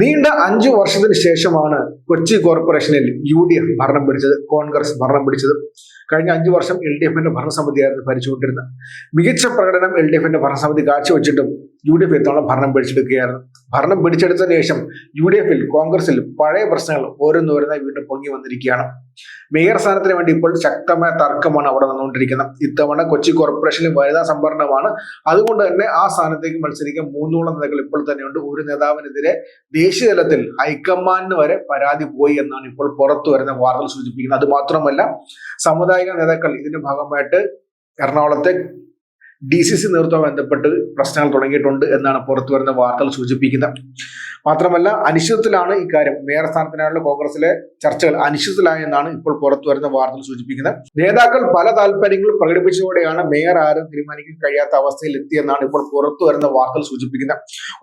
നീണ്ട അഞ്ചു വർഷത്തിന് ശേഷമാണ് കൊച്ചി കോർപ്പറേഷനിൽ യു ഡി എഫ് ഭരണം പിടിച്ചത് കോൺഗ്രസ് ഭരണം പിടിച്ചത്. കഴിഞ്ഞ അഞ്ചു വർഷം എൽ ഡി എഫിന്റെ ഭരണസമിതിയായിരുന്നു ഭരിച്ചുകൊണ്ടിരുന്നത്. മികച്ച പ്രകടനം എൽ ഡി എഫിന്റെ ഭരണസമിതി കാഴ്ചവെച്ചിട്ടും യു ഡി എഫ് എത്തോളം ഭരണം പിടിച്ചെടുക്കുകയായിരുന്നു. ഭരണം പിടിച്ചെടുത്തതിന് ശേഷം യു ഡി എഫിൽ കോൺഗ്രസിൽ പഴയ പ്രശ്നങ്ങൾ ഓരോന്നോരോന്നായി വീണ്ടും പൊങ്ങി വന്നിരിക്കുകയാണ്. മേയർ സ്ഥാനത്തിന് വേണ്ടി ഇപ്പോൾ ശക്തമായ തർക്കമാണ് അവിടെ നടന്നുകൊണ്ടിരിക്കുന്നത്. ഇത്തവണ കൊച്ചി കോർപ്പറേഷനിൽ വനിതാ സംവരണമാണ് അതുകൊണ്ട് തന്നെ ആ സ്ഥാനത്തേക്ക് മത്സരിക്കാൻ മൂന്നോളം നേതാക്കൾ ഇപ്പോൾ തന്നെയുണ്ട്. ഒരു നേതാവിനെതിരെ ദേശീയ തലത്തിൽ ഹൈക്കമാൻഡിന് വരെ പരാതി പോയി എന്നാണ് ഇപ്പോൾ പുറത്തു വരുന്ന വാർത്തകൾ സൂചിപ്പിക്കുന്നത്. അത് മാത്രമല്ല സാമുദായിക നേതാക്കൾ ഇതിന്റെ ഭാഗമായിട്ട് എറണാകുളത്തെ ഡി സി സി നേതൃത്വം ബന്ധപ്പെട്ട് പ്രശ്നങ്ങൾ തുടങ്ങിയിട്ടുണ്ട് എന്നാണ് പുറത്തു വരുന്ന വാർത്തകൾ സൂചിപ്പിക്കുന്നത്. മാത്രമല്ല അനിശ്ചിതത്തിലാണ് ഇക്കാര്യം. മേയർ സ്ഥാനത്തിനായുള്ള കോൺഗ്രസിലെ ചർച്ചകൾ അനിശ്ചിതത്തിലായെന്നാണ് ഇപ്പോൾ പുറത്തു വരുന്ന വാർത്തകൾ സൂചിപ്പിക്കുന്നത്. നേതാക്കൾ പല താല്പര്യങ്ങളും പ്രകടിപ്പിച്ചതോടെയാണ് മേയർ ആരും തീരുമാനിക്കാൻ കഴിയാത്ത അവസ്ഥയിൽ എത്തിയെന്നാണ് ഇപ്പോൾ പുറത്തു വരുന്ന വാർത്തകൾ സൂചിപ്പിക്കുന്നത്.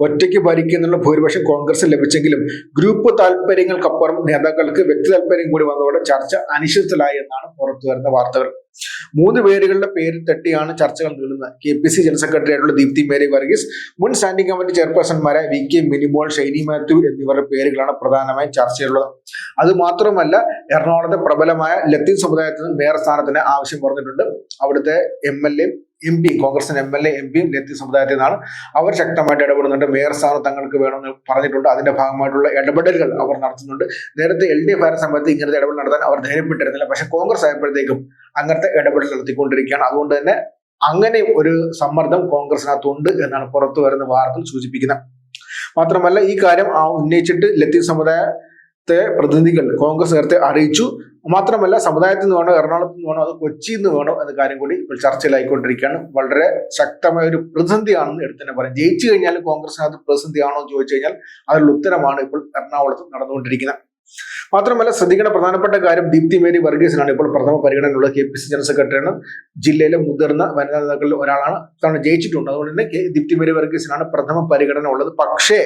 ഒറ്റയ്ക്ക് ഭരിക്കുന്നുള്ള ഭൂരിപക്ഷം കോൺഗ്രസിൽ ലഭിച്ചെങ്കിലും ഗ്രൂപ്പ് താല്പര്യങ്ങൾക്കപ്പുറം നേതാക്കൾക്ക് വ്യക്തി താല്പര്യം കൂടി വന്നതോടെ ചർച്ച അനിശ്ചിതത്തിലായി എന്നാണ് പുറത്തു വരുന്ന വാർത്തകൾ. മൂന്ന് പേരുകളുടെ പേര് തട്ടിയാണ് ചർച്ചകൾ നീളുന്നത്. K P C general secretary ആയിട്ടുള്ള ദീപ്തി മേരി വർഗീസ് മുൻ സ്റ്റാൻഡിംഗ് കമ്മിറ്റി ചെയർപേഴ്സൺമാരായ വി കെ മിനിമോൾ ഷൈനി മാത്യു എന്നിവരുടെ പേരുകളാണ് പ്രധാനമായും ചർച്ചയുള്ളത് അത് മാത്രമല്ല എറണാകുളത്തെ പ്രബലമായ ലത്തീൻ സമുദായത്തിൽ നിന്ന് മേയർ സ്ഥാനത്തിന് ആവശ്യം പറഞ്ഞിട്ടുണ്ട്. അവിടുത്തെ M L A M P കോൺഗ്രസിന്റെ എം എൽ എ എം പിയും ലത്തീൻ സമുദായത്തിൽ നിന്നാണ് അവർ ശക്തമായിട്ട് ഇടപെടുന്നുണ്ട്. മേയർ സ്ഥാനം തങ്ങൾക്ക് വേണമെന്ന് പറഞ്ഞിട്ടുണ്ട്. അതിന്റെ ഭാഗമായിട്ടുള്ള ഇടപെടലുകൾ അവർ നടത്തുന്നുണ്ട്. നേരത്തെ എൽ ഡി എഫ് ആയ സമയത്ത് ഇങ്ങനത്തെ ഇടപെടൽ നടത്താൻ അവർ ധൈര്യപ്പെട്ടിരുന്നില്ല. പക്ഷെ കോൺഗ്രസ് ആയപ്പോഴത്തേക്കും അങ്ങനത്തെ ഇടപെടൽ നടത്തിക്കൊണ്ടിരിക്കുകയാണ്. അതുകൊണ്ട് തന്നെ അങ്ങനെ ഒരു സമ്മർദ്ദം കോൺഗ്രസിനകത്തുണ്ട് എന്നാണ് പുറത്തു വരുന്ന വാർത്തകൾ സൂചിപ്പിക്കുന്നത്. മാത്രമല്ല ഈ കാര്യം ആ ഉന്നയിച്ചിട്ട് ലത്തി സമുദായത്തെ പ്രതിനിധികൾ കോൺഗ്രസ് നേരത്തെ അറിയിച്ചു. മാത്രമല്ല സമുദായത്തിൽ നിന്ന് വേണോ എറണാകുളത്ത് നിന്ന് വേണോ അത് കൊച്ചിയിൽ നിന്ന് വേണോ എന്ന കാര്യം കൂടി ഇപ്പോൾ ചർച്ചയിലായിക്കൊണ്ടിരിക്കുകയാണ്. വളരെ ശക്തമായ ഒരു പ്രതിസന്ധിയാണെന്ന് എടുത്തു തന്നെ പറയാം. ജയിച്ചു കഴിഞ്ഞാൽ കോൺഗ്രസിനകത്ത് പ്രതിസന്ധിയാണോ എന്ന് ചോദിച്ചു കഴിഞ്ഞാൽ അതിനുള്ള ഉത്തരമാണ് ഇപ്പോൾ എറണാകുളത്ത് നടന്നുകൊണ്ടിരിക്കുന്നത്. മാത്രമല്ല ശ്രദ്ധിക്കേണ്ട പ്രധാനപ്പെട്ട കാര്യം ദീപ്തി മേരി വർഗീസിനാണ്. ഇപ്പോൾ പ്രഥമ പരിഗണനയുള്ള കെ പി സി ജനറൽ സെക്രട്ടറിയാണ്. ജില്ലയിലെ മുതിർന്ന വനിതാ നേതാക്കളിൽ ഒരാളാണ്. തവണ ജയിച്ചിട്ടുണ്ട്. അതുകൊണ്ട് തന്നെ ദീപ്തി മേരി വർഗീസിനാണ് പ്രഥമ പരിഗണന ഉള്ളത്. പക്ഷേ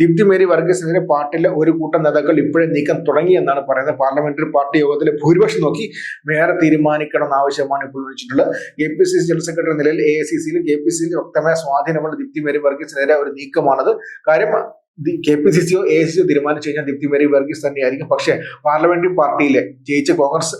ദീപ്തി മേരി വർഗീസിനെതിരെ പാർട്ടിയിലെ ഒരു കൂട്ടം നേതാക്കൾ ഇപ്പോഴേ നീക്കം തുടങ്ങി എന്നാണ് പറയുന്നത്. പാർലമെന്ററി പാർട്ടി യോഗത്തിലെ ഭൂരിപക്ഷം നോക്കി വേറെ തീരുമാനിക്കണം എന്നാവശ്യമാണ് ഇപ്പോൾ വിളിച്ചിട്ടുള്ളത് K P C C general secretary നിലയിൽ എ ഐ സി സിയിലും കെ പി സിയിലും വ്യക്തമായ സ്വാധീനമുള്ള ദീപ്തി മേരി വർഗീസിനെതിരെ ഒരു നീക്കമാണത്. കാര്യം കെ പി സി സിയോ എ സി സിയോ തീരുമാനിച്ചു കഴിഞ്ഞാൽ ദീപ്തി മേരി വർഗീസ് തന്നെയായിരിക്കും. പക്ഷേ പാർലമെന്ററി പാർട്ടിയിലെ ജയിച്ച കോൺഗ്രസ്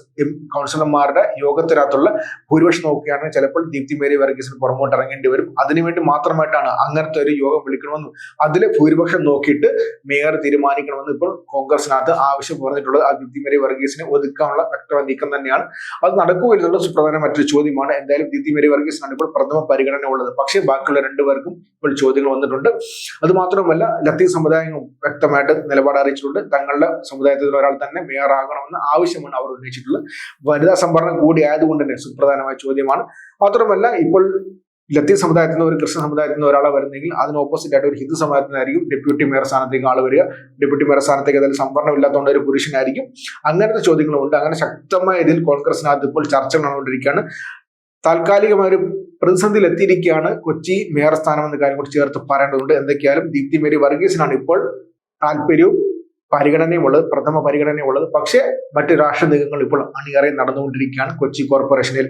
കൗൺസിലർമാരുടെ യോഗത്തിനകത്തുള്ള ഭൂരിപക്ഷം നോക്കുകയാണെങ്കിൽ ചിലപ്പോൾ ദീപ്തി മേരി വർഗീസിന് പുറമോട്ട് ഇറങ്ങേണ്ടി വരും. അതിനുവേണ്ടി മാത്രമായിട്ടാണ് അങ്ങനത്തെ ഒരു യോഗം വിളിക്കണമെന്നും അതിലെ ഭൂരിപക്ഷം നോക്കിയിട്ട് മേയർ തീരുമാനിക്കണമെന്ന് ഇപ്പോൾ കോൺഗ്രസിനകത്ത് ആവശ്യം പറഞ്ഞിട്ടുള്ളത്. ആ ദീപ്തി മേരി വർഗീസിനെ ഒതുക്കാനുള്ള വ്യക്തമായ നീക്കം തന്നെയാണ്. അത് നടക്കുമില്ല സുപ്രധാന മറ്റൊരു ചോദ്യമാണ്. എന്തായാലും ദീപ്തി മേരി വർഗീസിനാണ് ഇപ്പോൾ പ്രഥമ പരിഗണന ഉള്ളത് പക്ഷേ ബാക്കിയുള്ള രണ്ടുപേർക്കും ഇപ്പോൾ ചോദ്യങ്ങൾ വന്നിട്ടുണ്ട്. അത് മാത്രമല്ല ലത്തീൻ സമുദായങ്ങളും വ്യക്തമായിട്ട് നിലപാട് അറിയിച്ചിട്ടുണ്ട്. തങ്ങളുടെ സമുദായത്തിൽ ഒരാൾ തന്നെ മേയർ ആകണമെന്ന ആവശ്യമാണ് അവർ ഉന്നയിച്ചിട്ടുള്ളത്. വനിതാ സംവരണം കൂടി ആയതുകൊണ്ട് തന്നെ സുപ്രധാനമായ ചോദ്യമാണ്. മാത്രമല്ല ഇപ്പോൾ ലത്തീൻ സമുദായത്തിൽ നിന്ന് ഒരു ക്രിസ്ത്യൻ സമുദായത്തിൽ നിന്ന് ഒരാളെ വരുന്നെങ്കിൽ അതിന് ഓപ്പോസിറ്റ് ആയിട്ട് ഒരു ഹിന്ദു സമുദായത്തിനായിരിക്കും ഡെപ്യൂട്ടി മേയർ സ്ഥാനത്തേക്ക് ആൾ വരിക. ഡെപ്യൂട്ടി മേയർ സ്ഥാനത്തേക്ക് ഏതായാലും സംവരണം ഇല്ലാത്തതുകൊണ്ട് ഒരു പുരുഷനായിരിക്കും. അങ്ങനത്തെ ചോദ്യങ്ങളുണ്ട് അങ്ങനെ ശക്തമായ ഇതിൽ കോൺഗ്രസിനകത്ത് ഇപ്പോൾ ചർച്ചകൾ നടന്നുകൊണ്ടിരിക്കുകയാണ്. താൽക്കാലികമായ ഒരു പ്രതിസന്ധിയിൽ എത്തിയിരിക്കുകയാണ് കൊച്ചി മേയർ സ്ഥാനം എന്ന കാര്യം കൂടി ചേർത്ത് പറയേണ്ടതുണ്ട്. എന്തൊക്കെയാലും ദീപ്തി മേരി വർഗീസിനാണ് ഇപ്പോൾ താല്പര്യവും പരിഗണനയും ഉള്ളത് പ്രഥമ പരിഗണനയും ഉള്ളത് പക്ഷേ മറ്റ് രാഷ്ട്രീയ നീക്കങ്ങൾ ഇപ്പോൾ അണിയറയിൽ നടന്നുകൊണ്ടിരിക്കുകയാണ് കൊച്ചി കോർപ്പറേഷനിൽ.